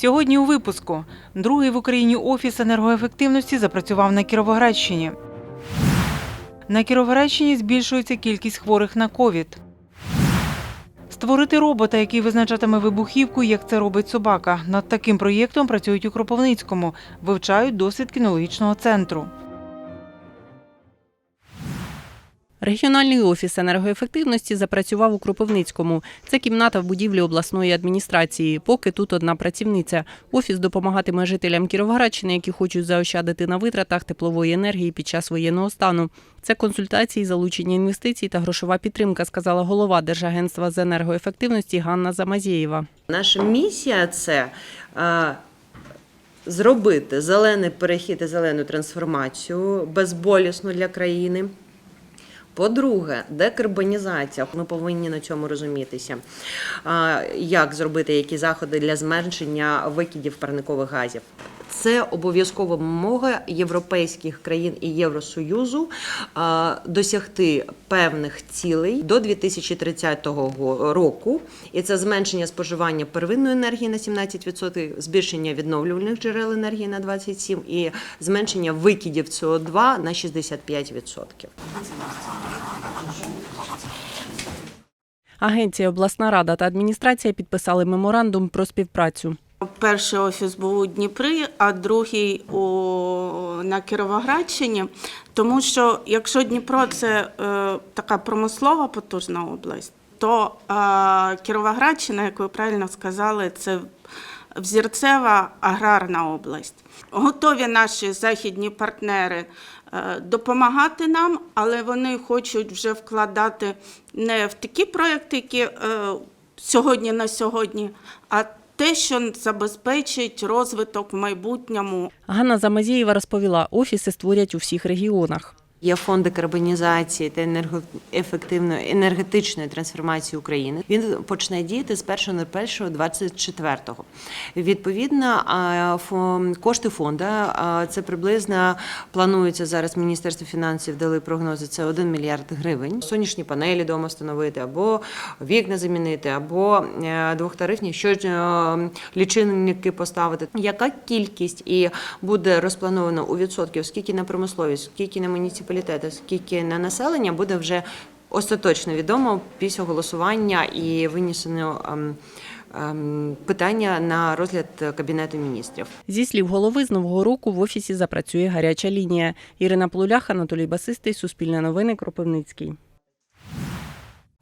Сьогодні у випуску другий в Україні офіс енергоефективності запрацював на Кіровоградщині. На Кіровоградщині збільшується кількість хворих на ковід. Створити робота, який визначатиме вибухівку, як це робить собака. Над таким проєктом працюють у Кропивницькому, вивчають досвід кінологічного центру. Регіональний офіс енергоефективності запрацював у Кропивницькому. Це кімната в будівлі обласної адміністрації. Поки тут одна працівниця. Офіс допомагатиме жителям Кіровоградщини, які хочуть заощадити на витратах теплової енергії під час воєнного стану. Це консультації, залучення інвестицій та грошова підтримка, сказала голова Держагентства з енергоефективності Ганна Замазєєва. Наша місія це зробити зелений перехід і зелену трансформацію безболісно для країни. По-друге, декарбонізація. Ми повинні на цьому розумітися. Як зробити які заходи для зменшення викидів парникових газів? Це обов'язкова вимога європейських країн і Євросоюзу досягти певних цілей до 2030 го- року. І це зменшення споживання первинної енергії на 17%, збільшення відновлювальних джерел енергії на 27% і зменшення викидів СО2 на 65%. Агенція, обласна рада та адміністрація підписали меморандум про співпрацю. Перший офіс був у Дніпрі, а другий у, на Кіровоградщині. Тому що якщо Дніпро це е, така промислова потужна область, то е, Кіровоградщина, як ви правильно сказали, це взірцева аграрна область. Готові наші західні партнери е, допомагати нам, але вони хочуть вже вкладати не в такі проекти, які е, сьогодні на сьогодні, а те, що забезпечить розвиток в майбутньому. Ганна Замазєєва розповіла, офіси створять у всіх регіонах. Є фонд декарбонізації та енергоефективної енергетичної трансформації України. Він почне діяти з 1.01.24. Відповідно, кошти фонду це приблизно планується зараз. Міністерство фінансів дали прогнози. Це 1 мільярд гривень. Сонячні панелі дома встановити, або вікна замінити, або е, двохтарифні, що е, лічильники поставити. Яка кількість і буде розплановано у відсотків, скільки на промисловість, скільки на муніципалітети, скільки на населення, буде вже остаточно відомо після голосування і винесено ем, ем, питання на розгляд кабінету міністрів. Зі слів голови, з нового року в офісі запрацює гаряча лінія. Ірина Полулях, Анатолій Басистий, Суспільне новини, Кропивницький.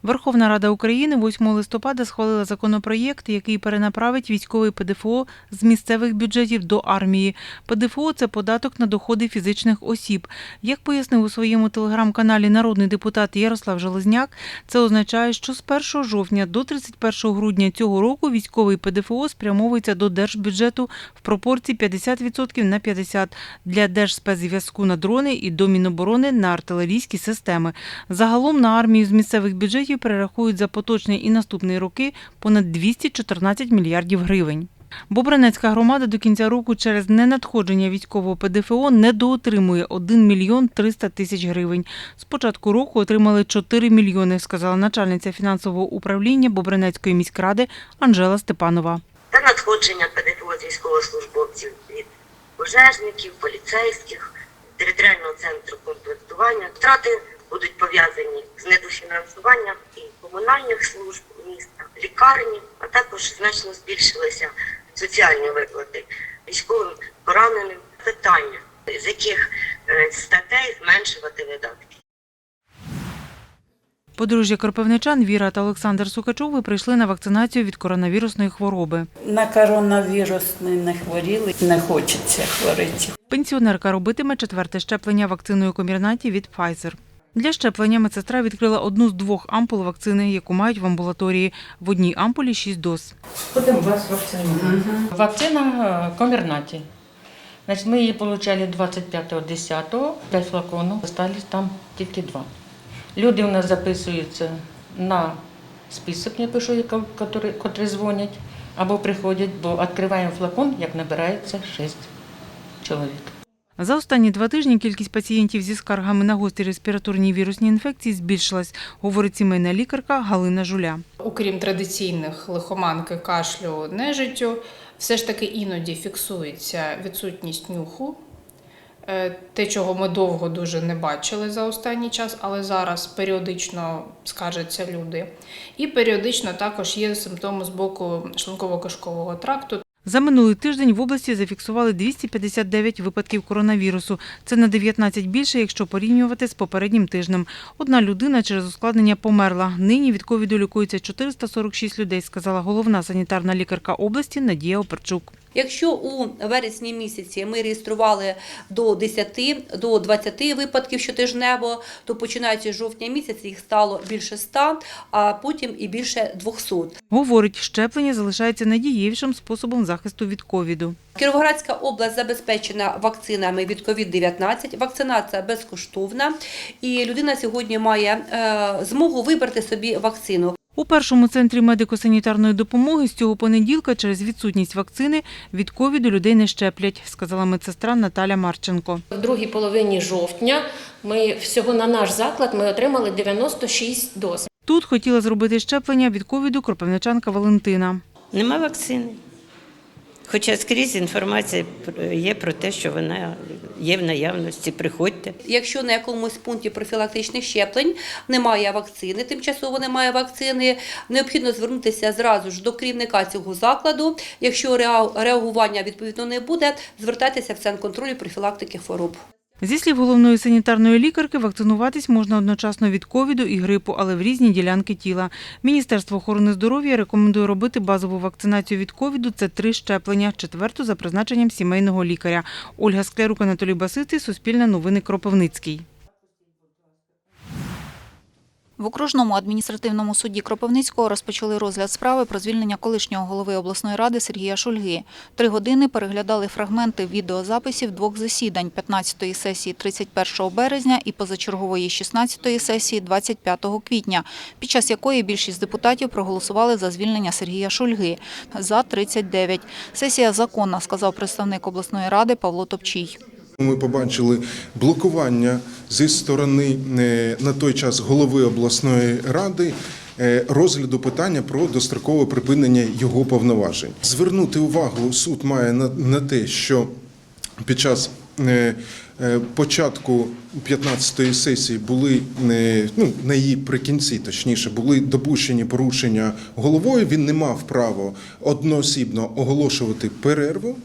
Верховна Рада України 8 листопада схвалила законопроєкт, який перенаправить військовий ПДФО з місцевих бюджетів до армії. ПДФО це податок на доходи фізичних осіб. Як пояснив у своєму телеграм-каналі народний депутат Ярослав Железняк, це означає, що з 1 жовтня до 31 грудня цього року військовий ПДФО спрямовується до держбюджету в пропорції 50% на 50% для держспецзв'язку на дрони і до Міноборони на артилерійські системи. Загалом на армію з місцевих бюджетів перерахують за поточний і наступний роки понад 214 мільярдів гривень. Бобринецька громада до кінця року через ненадходження військового ПДФО недоотримує 1 мільйон 300 тисяч гривень. З початку року отримали 4 мільйони, сказала начальниця фінансового управління Бобринецької міськради Анжела Степанова. та надходження ПДФО військовослужбовців від пожежників, поліцейських, територіального центру комплектування. Втрати будуть пов'язані з недофінансуванням і комунальних служб міста, лікарні, а також значно збільшилися соціальні виплати військовим пораненим. Питання, з яких е, статей зменшувати видатки. Подружжя кропивничан Віра та Олександр Сукачови прийшли на вакцинацію від коронавірусної хвороби. На коронавірус ми не хворіли, не хочеться хворіти. Пенсіонерка робитиме четверте щеплення вакциною комірнаті від Pfizer. Для щеплення медсестра відкрила одну з двох ампул вакцини, яку мають в амбулаторії. В одній ампулі 6 доз. Будемо вас вакцинувати. Вакцина е, Комірнаті. Значить, ми її отримали 25.10, 5 флаконів, залишилось там тільки два. Люди у нас записуються на список, я пишу, котрі дзвонять або приходять, бо відкриваємо флакон, як набирається 6 чоловік. За останні два тижні кількість пацієнтів зі скаргами на гострі респіраторні вірусні інфекції збільшилась, говорить сімейна лікарка Галина Жуля. Окрім традиційних лихоманки, кашлю, нежиттю, все ж таки іноді фіксується відсутність нюху. Е, Те, чого ми довго дуже не бачили за останній час, але зараз періодично скаржаться люди. І періодично також є симптоми з боку шлунково-кишкового тракту. За минулий тиждень в області зафіксували 259 випадків коронавірусу. Це на 19 більше, якщо порівнювати з попереднім тижнем. Одна людина через ускладнення померла. Нині від ковіду лікується 446 людей, сказала головна санітарна лікарка області Надія Оперчук. Якщо у вересні місяці ми реєстрували до 10, до 20 випадків щотижнево, то починаючи з жовтня місяця їх стало більше 100, а потім і більше 200. Говорить, щеплення залишається найдієвішим способом захисту від ковіду. Кіровоградська область забезпечена вакцинами від COVID-19. Вакцинація безкоштовна, і людина сьогодні має е, змогу вибрати собі вакцину. У першому центрі медико-санітарної допомоги з цього понеділка через відсутність вакцини від ковіду людей не щеплять, сказала медсестра Наталя Марченко. В другій половині жовтня ми всього на наш заклад ми отримали 96 доз. Тут хотіла зробити щеплення від ковіду кропивничанка Валентина. Нема вакцини. Хоча скрізь інформація є про те, що вона є в наявності. Приходьте. Якщо на якомусь пункті профілактичних щеплень немає вакцини, тимчасово немає вакцини, необхідно звернутися зразу ж до керівника цього закладу. Якщо реа- реагування відповідно не буде, звертайтеся в центр контролю профілактики хвороб. Зі слів головної санітарної лікарки, вакцинуватись можна одночасно від ковіду і грипу, але в різні ділянки тіла. Міністерство охорони здоров'я рекомендує робити базову вакцинацію від ковіду. Це три щеплення, четверту за призначенням сімейного лікаря. Ольга Склярук, Анатолій Басиций, Суспільне новини Кропивницький. В окружному адміністративному суді Кропивницького розпочали розгляд справи про звільнення колишнього голови обласної ради Сергія Шульги. Три години переглядали фрагменти відеозаписів двох засідань 15-ї сесії 31 березня і позачергової 16-ї сесії 25 квітня, під час якої більшість депутатів проголосували за звільнення Сергія Шульги – за 39. Сесія законна, сказав представник обласної ради Павло Топчій. Ми побачили блокування зі сторони е, на той час голови обласної ради. е, Розгляду питання про дострокове припинення його повноважень. Звернути увагу суд має на, те, що під час е, початку 15-ї сесії були ну, на її прикінці, точніше, були допущені порушення головою. Він не мав права одноосібно оголошувати перерву.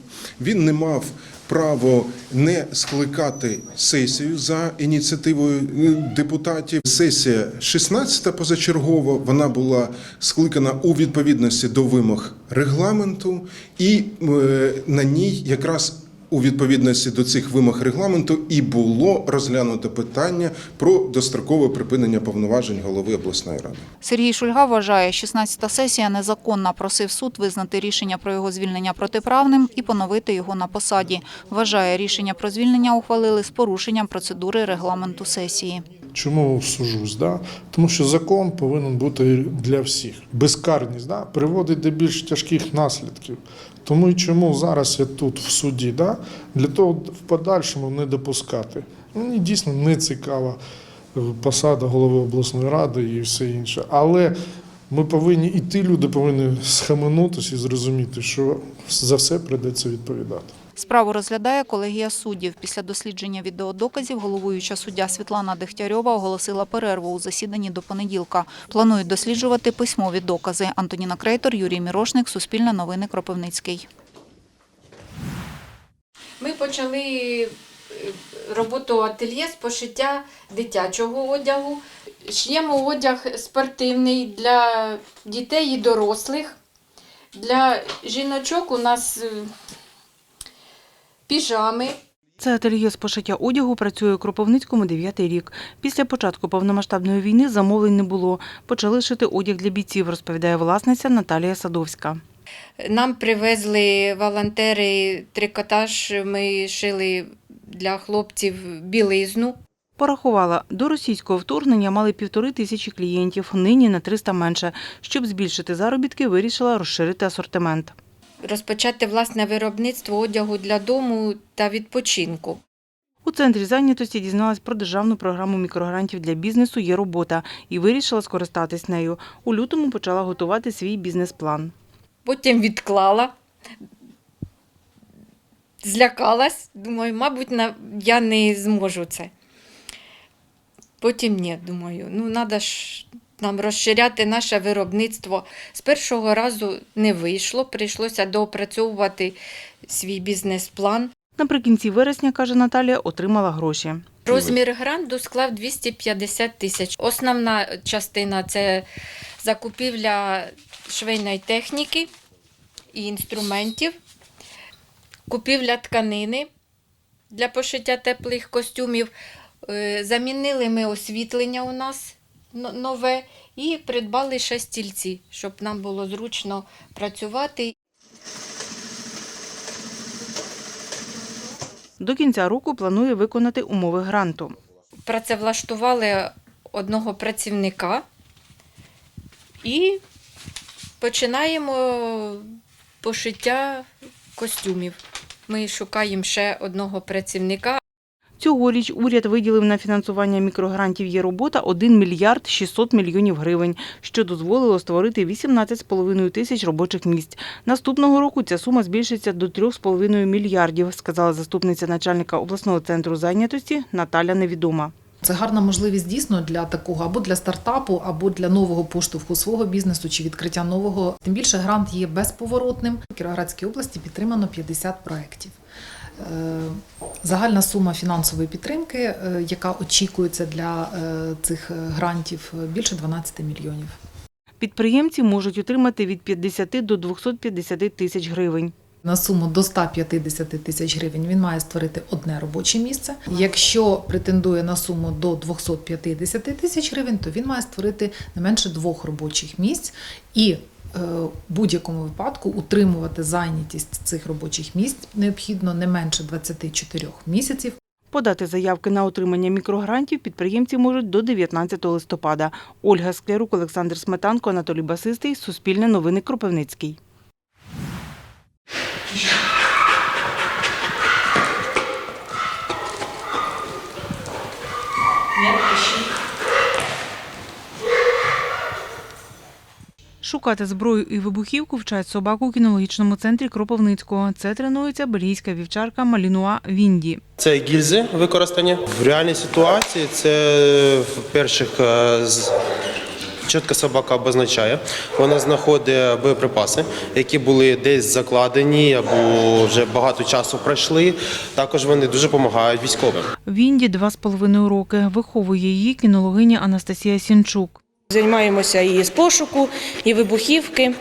Він не мав право не скликати сесію за ініціативою е, депутатів. Сесія 16 позачергова, вона була скликана у відповідності до вимог регламенту, і е, на ній якраз у відповідності до цих вимог регламенту і було розглянуто питання про дострокове припинення повноважень голови обласної ради. Сергій Шульга вважає, 16-та сесія незаконна. Просив суд визнати рішення про його звільнення протиправним і поновити його на посаді. Вважає, рішення про звільнення ухвалили з порушенням процедури регламенту сесії. Чому сужусь? Да? Тому що закон повинен бути для всіх. Безкарність да? приводить до більш тяжких наслідків. Тому і чому зараз я тут в суді, да? для того в подальшому не допускати. Мені дійсно не цікава е, посада голови обласної ради і все інше. Але ми повинні, і ті люди повинні схаменутися і зрозуміти, що за все прийдеться відповідати. Справу розглядає колегія суддів. Після дослідження відеодоказів головуюча суддя Світлана Дегтярьова оголосила перерву у засіданні до понеділка. Планують досліджувати письмові докази. Антоніна Крейтор, Юрій Мірошник, Суспільне новини Кропивницький. Ми почали е, роботу ательє з пошиття дитячого одягу. Ш'ємо одяг спортивний для дітей і дорослих. Для жіночок у нас е, піжами, Це ательє з пошиття одягу працює у Кропивницькому дев'ятий рік. Після початку повномасштабної війни замовлень не було. Почали шити одяг для бійців, розповідає власниця Наталія Садовська. Нам привезли волонтери трикотаж. Ми шили для хлопців білизну. Порахувала, до російського вторгнення мали півтори тисячі клієнтів, нині на 300 менше. Щоб збільшити заробітки, вирішила розширити асортимент. Розпочати власне виробництво одягу для дому та відпочинку. У центрі зайнятості дізналась про державну програму мікрогрантів для бізнесу «Є робота» і вирішила скористатись нею. У лютому почала готувати свій бізнес-план. Потім відклала злякалась. Думаю, мабуть, я не зможу це. Потім ні, думаю, ну треба ж нам розширяти наше виробництво. З першого разу не вийшло, прийшлося доопрацьовувати свій бізнес-план. Наприкінці вересня, каже Наталія, отримала гроші. Розмір гранту склав 250 тисяч. Основна частина це закупівля швейної техніки і інструментів, купівля тканини для пошиття теплих костюмів. Е, Замінили ми освітлення у нас нове і придбали ще стільці, щоб нам було зручно працювати. До кінця року планує виконати умови гранту. працевлаштували одного працівника і починаємо пошиття костюмів. Ми шукаємо ще одного працівника. Цьогоріч уряд виділив на фінансування мікрогрантів «Є робота» 1 мільярд 600 мільйонів гривень, що дозволило створити 18,5 тисяч робочих місць. Наступного року ця сума збільшиться до 3,5 мільярдів, сказала заступниця начальника обласного центру зайнятості Наталя Невідома. Це гарна можливість дійсно для такого або для стартапу, або для нового поштовху свого бізнесу чи відкриття нового. Тим більше грант є безповоротним. В Кіровоградській області підтримано 50 проєктів. Е, Загальна сума фінансової підтримки, е, яка очікується для е, цих грантів, більше 12 мільйонів. Підприємці можуть отримати від 50 до 250 тисяч гривень. На суму до 150 тисяч гривень він має створити одне робоче місце. Якщо претендує на суму до 250 тисяч гривень, то він має створити не менше двох робочих місць і в будь-якому випадку утримувати зайнятість цих робочих місць необхідно не менше 24 місяців. Подати заявки на отримання мікрогрантів підприємці можуть до 19 листопада. Ольга Склярук, Олександр Сметанко, Анатолій Басистий. Суспільне новини Кропивницький. Шукати зброю і вибухівку вчать собаку у кінологічному центрі Кропивницького. Це тренується бельгійська вівчарка Малінуа Вінді. Це гільзи використання. В реальній ситуації це в перших е, з- чітко собака обозначає. Вона знаходить боєприпаси, які були десь закладені або вже багато часу пройшли. Також вони дуже допомагають військовим. Вінді два з половиною роки. Виховує її кінологиня Анастасія Сінчук. Займаємося і з пошуку, і вибухівки.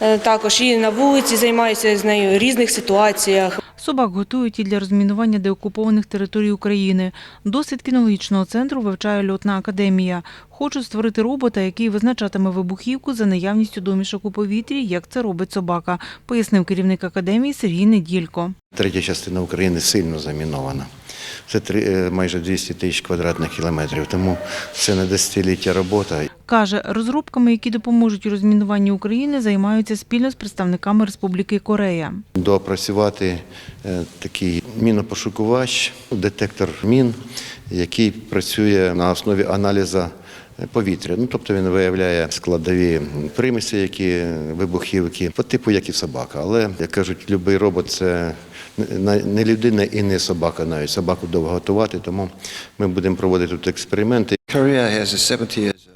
Е, Також і на вулиці займаюся з нею в різних ситуаціях. Собак готують і для розмінування деокупованих територій України. Досвід кінологічного центру вивчає льотна академія. Хочуть створити робота, який визначатиме вибухівку за наявністю домішок у повітрі, як це робить собака, пояснив керівник академії Сергій Неділько. Третя частина України сильно замінована. Це три- е, майже 200 тисяч квадратних кілометрів. Тому це не десятиліття робота. Каже, розробками, які допоможуть у розмінуванні України, займаються спільно з представниками Республіки Корея. Доопрацювати е, такий мінопошукувач, детектор мін, який працює на основі аналізу повітря. Ну, тобто він виявляє складові приміси, які вибухівки, по типу, як і собака. Але, як кажуть, будь-який робот це не- не людина і не собака навіть. Собаку довго готувати, тому ми будемо проводити тут експерименти.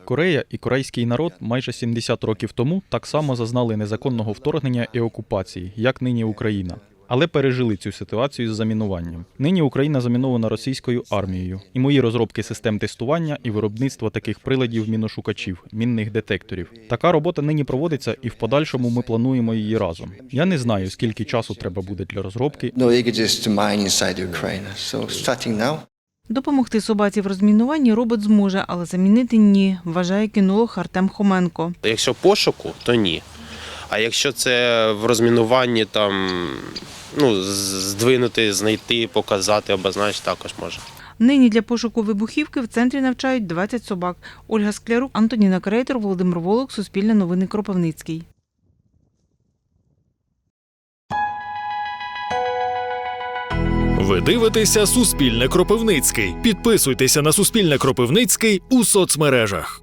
Корея і корейський народ майже 70 років тому так само зазнали незаконного вторгнення і окупації, як нині Україна. Але пережили цю ситуацію з замінуванням. Нині Україна замінована російською армією, і мої розробки систем тестування і виробництва таких приладів міношукачів, мінних детекторів. Така робота нині проводиться, і в подальшому ми плануємо її разом. Я не знаю, скільки часу треба буде для розробки. No eagerness to mine inside Ukraine. So starting now. Допомогти собаці в розмінуванні робот зможе, але замінити ні, вважає кінолог Артем Хоменко. Якщо пошуку, то ні. А якщо це в розмінуванні там ну, здвинути, знайти, показати, обозначити, також може. Нині для пошуку вибухівки в центрі навчають 20 собак. Ольга Склярук, Антоніна Крейтор, Володимир Волок, Суспільне новини Кропивницький. Ви дивитеся Суспільне Кропивницький. Підписуйтеся на Суспільне Кропивницький у соцмережах.